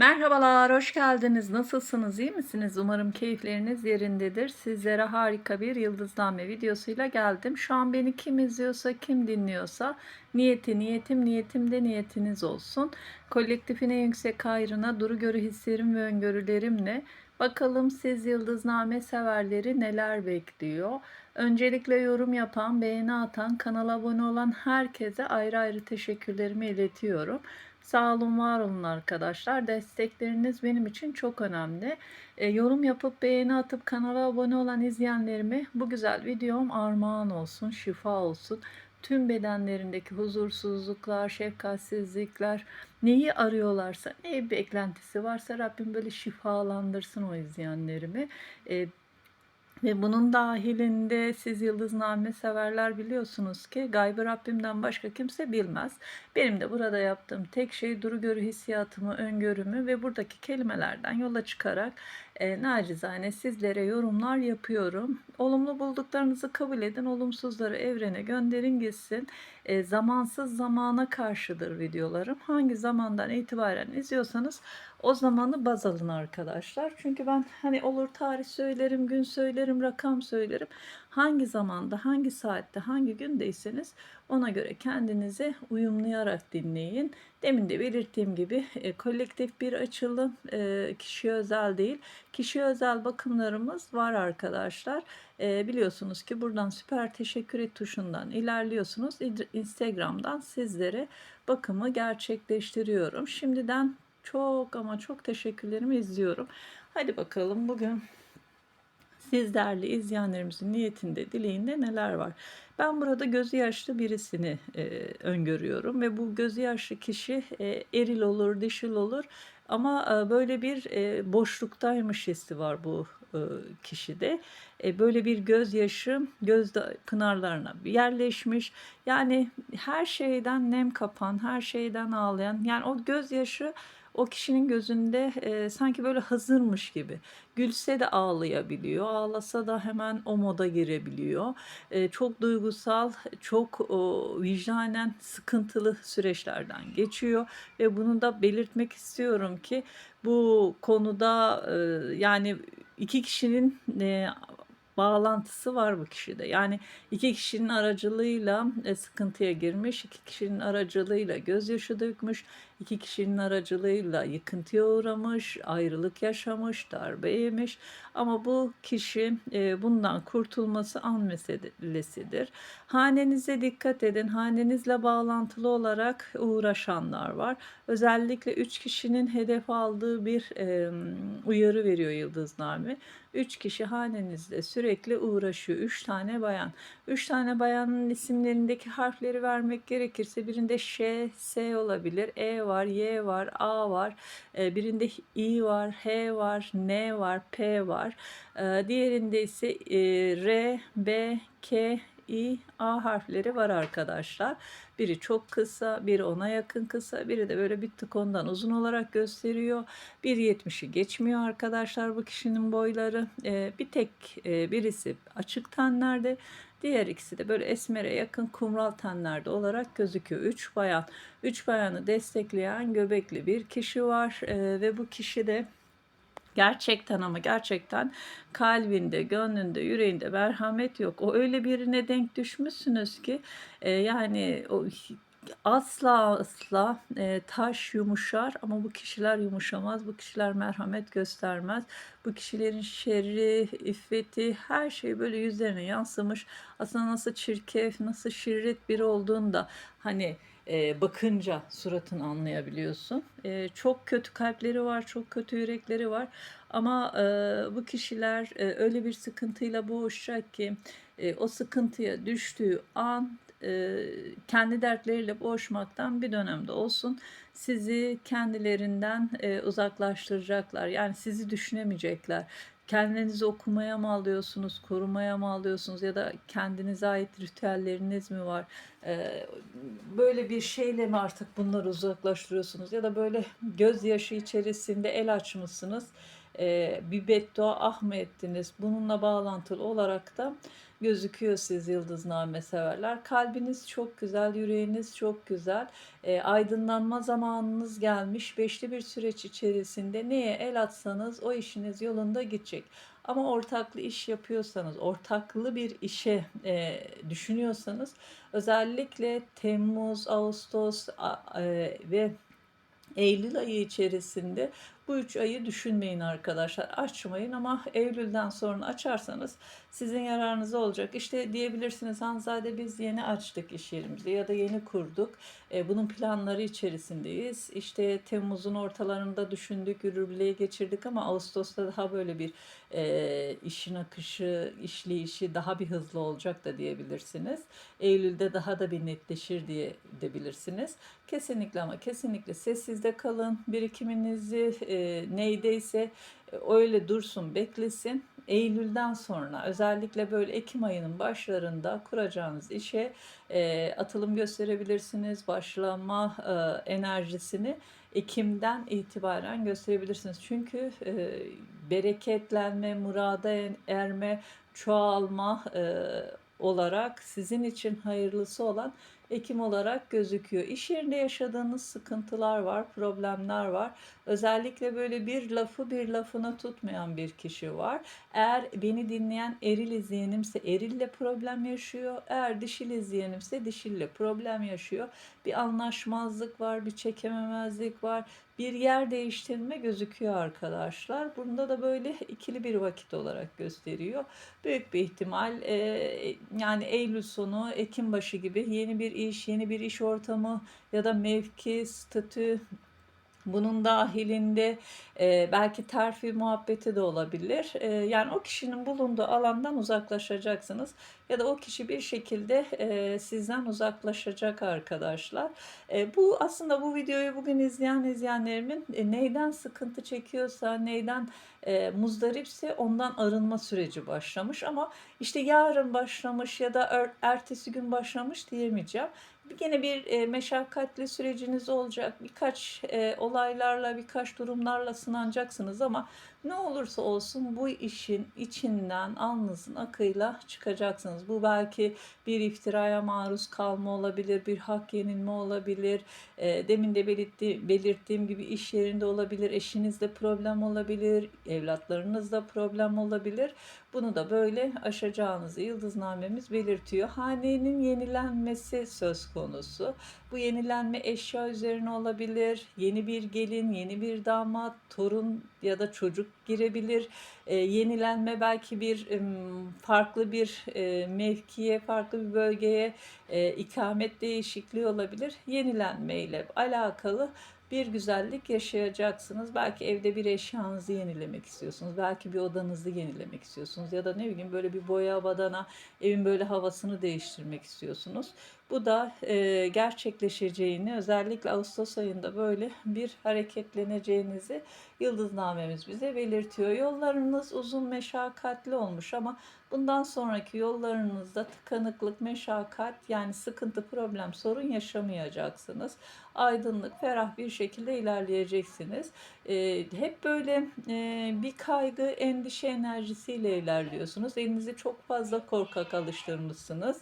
Merhabalar, hoş geldiniz. Nasılsınız, iyi misiniz? Umarım keyifleriniz yerindedir. Sizlere harika bir yıldızname videosuyla geldim. Şu an beni kim izliyorsa, kim dinliyorsa niyeti niyetim, niyetim de niyetiniz olsun. Kolektifine yüksek hayrına duru görü hislerim ve öngörülerimle bakalım siz yıldızname severleri neler bekliyor. Öncelikle yorum yapan, beğeni atan, kanala abone olan herkese ayrı ayrı teşekkürlerimi iletiyorum. Sağ olun, var olun arkadaşlar. Destekleriniz benim için çok önemli. E, yorum yapıp beğeni atıp kanala abone olan izleyenlerime bu güzel videom armağan olsun, şifa olsun. Tüm bedenlerindeki huzursuzluklar, şefkatsizlikler, neyi arıyorlarsa, ne beklentisi varsa Rabbim böyle şifalandırsın o izleyenlerimi. E, ve bunun dahilinde siz yıldızname severler biliyorsunuz ki gaybı Rabbimden başka kimse bilmez. Benim de burada yaptığım tek şey duru görü hissiyatımı, öngörümü ve buradaki kelimelerden yola çıkarak e, nacizane sizlere yorumlar yapıyorum. Olumlu bulduklarınızı kabul edin, olumsuzları evrene gönderin gitsin. E, zamansız zamana karşıdır videolarım. Hangi zamandan itibaren izliyorsanız o zamanı baz alın arkadaşlar. Çünkü ben hani olur tarih söylerim, gün söylerim, rakam söylerim. Hangi zamanda, hangi saatte, hangi gündeyseniz ona göre kendinizi uyumlayarak dinleyin. Demin de belirttiğim gibi e, kolektif bir açılım, e, kişi özel değil. Kişi özel bakımlarımız var arkadaşlar. E, biliyorsunuz ki buradan süper teşekkür et tuşundan ilerliyorsunuz. Instagram'dan sizlere bakımı gerçekleştiriyorum. Şimdiden çok ama çok teşekkürlerimi izliyorum. Hadi bakalım bugün siz değerli izleyenlerimizin niyetinde, dileğinde neler var? Ben burada gözü yaşlı birisini e, öngörüyorum ve bu gözü yaşlı kişi e, eril olur, dişil olur ama e, böyle bir e, boşluktaymış hissi var bu e, kişide. E, böyle bir gözyaşı göz pınarlarına yerleşmiş. Yani her şeyden nem kapan, her şeyden ağlayan. Yani o gözyaşı o kişinin gözünde e, sanki böyle hazırmış gibi. Gülse de ağlayabiliyor, ağlasa da hemen o moda girebiliyor. E, çok duygusal, çok o, vicdanen sıkıntılı süreçlerden geçiyor ve bunu da belirtmek istiyorum ki bu konuda e, yani iki kişinin e, bağlantısı var bu kişide. Yani iki kişinin aracılığıyla e, sıkıntıya girmiş, iki kişinin aracılığıyla gözyaşı dökmüş, iki kişinin aracılığıyla yıkıntıya uğramış, ayrılık yaşamış, darbe yemiş. Ama bu kişi e, bundan kurtulması an meselesidir. Hanenize dikkat edin. Hanenizle bağlantılı olarak uğraşanlar var. Özellikle üç kişinin hedef aldığı bir e, uyarı veriyor Yıldızname. Üç kişi hanenizde sürekli uğraşıyor. Üç tane bayan. Üç tane bayanın isimlerindeki harfleri vermek gerekirse birinde Ş, S olabilir, E var, Y var, A var. E, birinde I var, H var, N var, P var. E, diğerinde ise e, R, B, K, İ, A harfleri var arkadaşlar. Biri çok kısa, biri ona yakın kısa, biri de böyle bir tık ondan uzun olarak gösteriyor. 1.70'i geçmiyor arkadaşlar bu kişinin boyları. Bir tek birisi açık tenlerde, diğer ikisi de böyle esmere yakın kumral tenlerde olarak gözüküyor. 3 bayan, 3 bayanı destekleyen göbekli bir kişi var ee, ve bu kişi de Gerçekten ama gerçekten kalbinde, gönlünde, yüreğinde merhamet yok. O öyle birine denk düşmüşsünüz ki e, yani o asla asla e, taş yumuşar ama bu kişiler yumuşamaz. Bu kişiler merhamet göstermez. Bu kişilerin şerri, iffeti her şey böyle yüzlerine yansımış. Aslında nasıl çirkef, nasıl şirret biri olduğunda hani e, bakınca suratını anlayabiliyorsun. E, çok kötü kalpleri var, çok kötü yürekleri var. Ama e, bu kişiler e, öyle bir sıkıntıyla boğuşacak ki e, o sıkıntıya düştüğü an e, kendi dertleriyle boğuşmaktan bir dönemde olsun sizi kendilerinden e, uzaklaştıracaklar. Yani sizi düşünemeyecekler kendinizi okumaya mı alıyorsunuz, korumaya mı alıyorsunuz ya da kendinize ait ritüelleriniz mi var? Ee, böyle bir şeyle mi artık bunları uzaklaştırıyorsunuz ya da böyle gözyaşı içerisinde el açmışsınız. E, bir beddua ah mı ettiniz? Bununla bağlantılı olarak da gözüküyor siz yıldızname severler. Kalbiniz çok güzel, yüreğiniz çok güzel. E, aydınlanma zamanınız gelmiş. Beşli bir süreç içerisinde neye el atsanız o işiniz yolunda gidecek. Ama ortaklı iş yapıyorsanız, ortaklı bir işe e, düşünüyorsanız özellikle Temmuz, Ağustos a- e, ve Eylül ayı içerisinde bu üç ayı düşünmeyin arkadaşlar. Açmayın ama Eylül'den sonra açarsanız sizin yararınıza olacak. İşte diyebilirsiniz Hanzade biz yeni açtık iş yerimizi ya da yeni kurduk. E, bunun planları içerisindeyiz. İşte Temmuz'un ortalarında düşündük, yürürlüğe geçirdik ama Ağustos'ta daha böyle bir e, işin akışı, işleyişi daha bir hızlı olacak da diyebilirsiniz. Eylül'de daha da bir netleşir diye de bilirsiniz. Kesinlikle ama kesinlikle sessizde kalın. Birikiminizi e, neydeyse e, öyle dursun, beklesin. Eylül'den sonra özellikle böyle Ekim ayının başlarında kuracağınız işe e, atılım gösterebilirsiniz. Başlama e, enerjisini Ekim'den itibaren gösterebilirsiniz. Çünkü e, bereketlenme, murada erme, çoğalma e, olarak sizin için hayırlısı olan Ekim olarak gözüküyor. İş yerinde yaşadığınız sıkıntılar var, problemler var. Özellikle böyle bir lafı bir lafına tutmayan bir kişi var. Eğer beni dinleyen eril izleyenimse erille problem yaşıyor. Eğer dişil izleyenimse dişille problem yaşıyor. Bir anlaşmazlık var, bir çekememezlik var. Bir yer değiştirme gözüküyor arkadaşlar. Bunda da böyle ikili bir vakit olarak gösteriyor. Büyük bir ihtimal e, yani Eylül sonu, Ekim başı gibi yeni bir iş, yeni bir iş ortamı ya da mevki, statü bunun dahilinde e, belki terfi muhabbeti de olabilir. E, yani o kişinin bulunduğu alandan uzaklaşacaksınız ya da o kişi bir şekilde e, sizden uzaklaşacak arkadaşlar. E, bu aslında bu videoyu bugün izleyen izleyenlerimin e, neyden sıkıntı çekiyorsa, neyden e, muzdaripse ondan arınma süreci başlamış ama işte yarın başlamış ya da er, ertesi gün başlamış diyemeyeceğim. Gene bir e, meşakkatli süreciniz olacak. Birkaç e, olaylarla, birkaç durumlarla sınanacaksınız ama ne olursa olsun bu işin içinden alnınızın akıyla çıkacaksınız. Bu belki bir iftiraya maruz kalma olabilir, bir hak yenilme olabilir. E, demin de belirtti, belirttiğim gibi iş yerinde olabilir, eşinizde problem olabilir, evlatlarınızda problem olabilir. Bunu da böyle aşacağınızı yıldıznamemiz belirtiyor. Hanenin yenilenmesi söz konusu. Bu yenilenme eşya üzerine olabilir. Yeni bir gelin, yeni bir damat, torun ya da çocuk girebilir. E, yenilenme belki bir e, farklı bir e, mevkiye, farklı bir bölgeye e, ikamet değişikliği olabilir. Yenilenme ile alakalı bir güzellik yaşayacaksınız. Belki evde bir eşyanızı yenilemek istiyorsunuz. Belki bir odanızı yenilemek istiyorsunuz. Ya da ne bileyim böyle bir boya badana evin böyle havasını değiştirmek istiyorsunuz. Bu da e, gerçekleşeceğini özellikle Ağustos ayında böyle bir hareketleneceğinizi yıldıznamemiz bize belirtiyor. Yollarınız uzun meşakkatli olmuş ama bundan sonraki yollarınızda tıkanıklık, meşakkat yani sıkıntı, problem, sorun yaşamayacaksınız. Aydınlık, ferah bir şekilde ilerleyeceksiniz. E, hep böyle e, bir kaygı, endişe enerjisiyle ilerliyorsunuz. Elinizi çok fazla korkak alıştırmışsınız.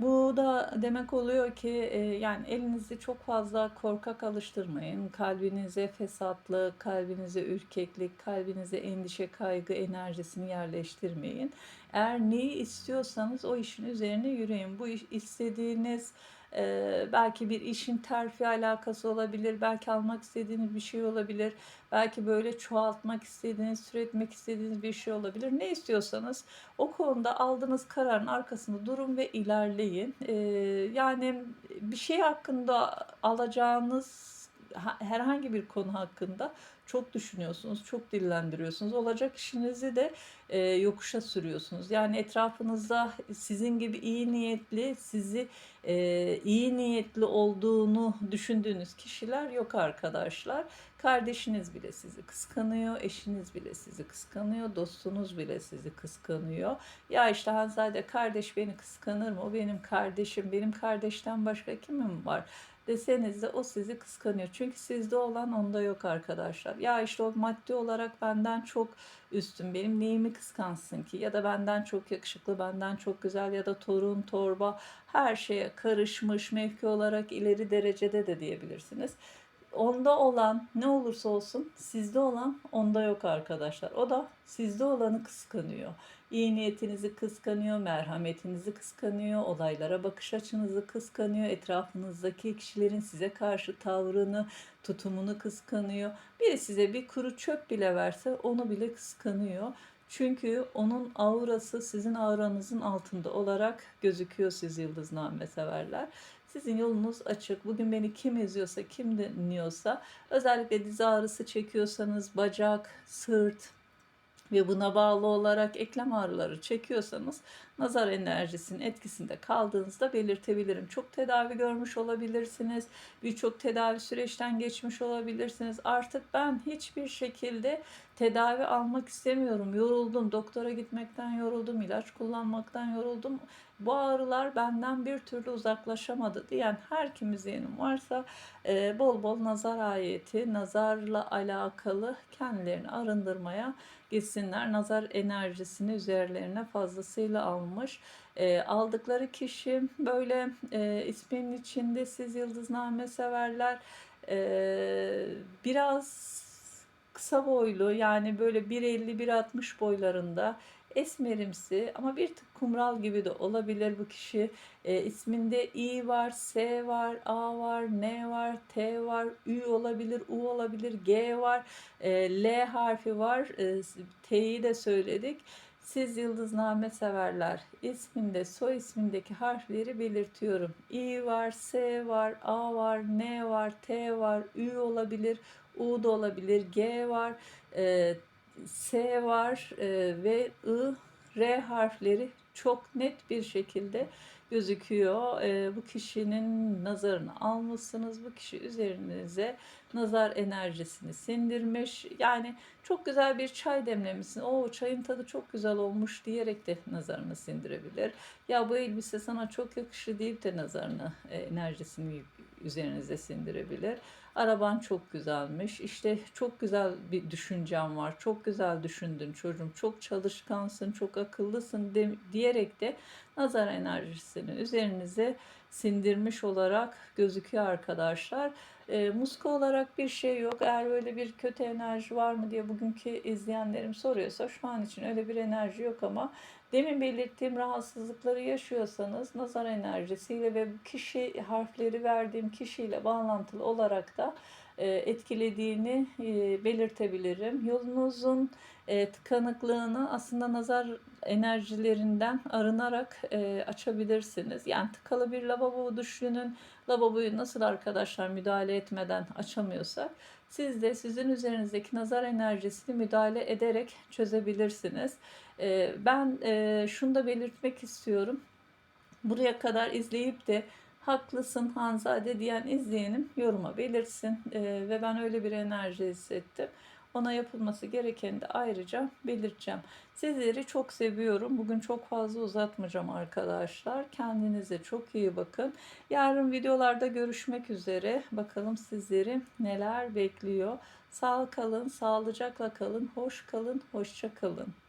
Bu da demek oluyor ki e, yani elinizi çok fazla korkak alıştırmayın. Kalbinize fesatlık, kalbinize ürkeklik, kalbinize endişe, kaygı enerjisini yerleştirmeyin. Eğer neyi istiyorsanız o işin üzerine yürüyün. Bu iş istediğiniz e, belki bir işin terfi alakası olabilir, belki almak istediğiniz bir şey olabilir, belki böyle çoğaltmak istediğiniz, türetmek istediğiniz bir şey olabilir. Ne istiyorsanız o konuda aldığınız kararın arkasında durun ve ilerleyin. E, yani bir şey hakkında alacağınız herhangi bir konu hakkında çok düşünüyorsunuz, çok dillendiriyorsunuz. Olacak işinizi de e, yokuşa sürüyorsunuz. Yani etrafınızda sizin gibi iyi niyetli, sizi e, iyi niyetli olduğunu düşündüğünüz kişiler yok arkadaşlar. Kardeşiniz bile sizi kıskanıyor, eşiniz bile sizi kıskanıyor, dostunuz bile sizi kıskanıyor. Ya işte Hanzade kardeş beni kıskanır mı? O benim kardeşim, benim kardeşten başka kimim var? Deseniz de o sizi kıskanıyor. Çünkü sizde olan onda yok arkadaşlar. Ya işte o maddi olarak benden çok üstün benim neyimi kıskansın ki ya da benden çok yakışıklı benden çok güzel ya da torun torba her şeye karışmış mevki olarak ileri derecede de diyebilirsiniz. Onda olan ne olursa olsun sizde olan onda yok arkadaşlar. O da sizde olanı kıskanıyor. İyi niyetinizi kıskanıyor, merhametinizi kıskanıyor, olaylara bakış açınızı kıskanıyor, etrafınızdaki kişilerin size karşı tavrını, tutumunu kıskanıyor. Biri size bir kuru çöp bile verse onu bile kıskanıyor. Çünkü onun aurası sizin auranızın altında olarak gözüküyor siz yıldızname severler. Sizin yolunuz açık. Bugün beni kim izliyorsa, kim dinliyorsa, özellikle diz ağrısı çekiyorsanız, bacak, sırt ve buna bağlı olarak eklem ağrıları çekiyorsanız nazar enerjisinin etkisinde kaldığınızda belirtebilirim. Çok tedavi görmüş olabilirsiniz. Birçok tedavi süreçten geçmiş olabilirsiniz. Artık ben hiçbir şekilde tedavi almak istemiyorum. Yoruldum. Doktora gitmekten yoruldum. ilaç kullanmaktan yoruldum. Bu ağrılar benden bir türlü uzaklaşamadı diyen her kim varsa e, bol bol nazar ayeti, nazarla alakalı kendilerini arındırmaya gitsinler. Nazar enerjisini üzerlerine fazlasıyla almış. E, aldıkları kişi böyle e, isminin içinde siz yıldızname severler. E, biraz kısa boylu yani böyle 1.50-1.60 boylarında esmerimsi ama bir tık kumral gibi de olabilir bu kişi. E, isminde İ var, S var, A var, N var, T var, Ü olabilir, U olabilir, G var, e, L harfi var. E, T'yi de söyledik. Siz yıldızname severler. İsminde, soy ismindeki harfleri belirtiyorum. İ var, S var, A var, N var, T var, Ü olabilir, U da olabilir, G var, e, S var e, ve I, R harfleri çok net bir şekilde gözüküyor. E, bu kişinin nazarını almışsınız. Bu kişi üzerinize nazar enerjisini sindirmiş. Yani çok güzel bir çay demlemişsin. O çayın tadı çok güzel olmuş diyerek de nazarını sindirebilir. Ya bu elbise sana çok yakışır deyip de nazarını, e, enerjisini üzerinize sindirebilir. Araban çok güzelmiş. İşte çok güzel bir düşüncen var. Çok güzel düşündün çocuğum. Çok çalışkansın, çok akıllısın de, diyerek de nazar enerjisini üzerinize sindirmiş olarak gözüküyor arkadaşlar. E, muska olarak bir şey yok. Eğer böyle bir kötü enerji var mı diye bugünkü izleyenlerim soruyorsa şu an için öyle bir enerji yok ama demin belirttiğim rahatsızlıkları yaşıyorsanız nazar enerjisiyle ve kişi harfleri verdiğim kişiyle bağlantılı olarak da e, etkilediğini e, belirtebilirim. Yolunuzun e, tıkanıklığını aslında nazar enerjilerinden arınarak açabilirsiniz. Yani tıkalı bir lavabo düşünün. Lavaboyu nasıl arkadaşlar müdahale etmeden açamıyorsak siz de sizin üzerinizdeki nazar enerjisini müdahale ederek çözebilirsiniz. Ben şunu da belirtmek istiyorum. Buraya kadar izleyip de haklısın Hanzade diyen izleyenim yoruma belirsin ee, ve ben öyle bir enerji hissettim. Ona yapılması gerekeni de ayrıca belirteceğim. Sizleri çok seviyorum. Bugün çok fazla uzatmayacağım arkadaşlar. Kendinize çok iyi bakın. Yarın videolarda görüşmek üzere. Bakalım sizleri neler bekliyor. Sağ kalın, sağlıcakla kalın, hoş kalın, hoşça kalın.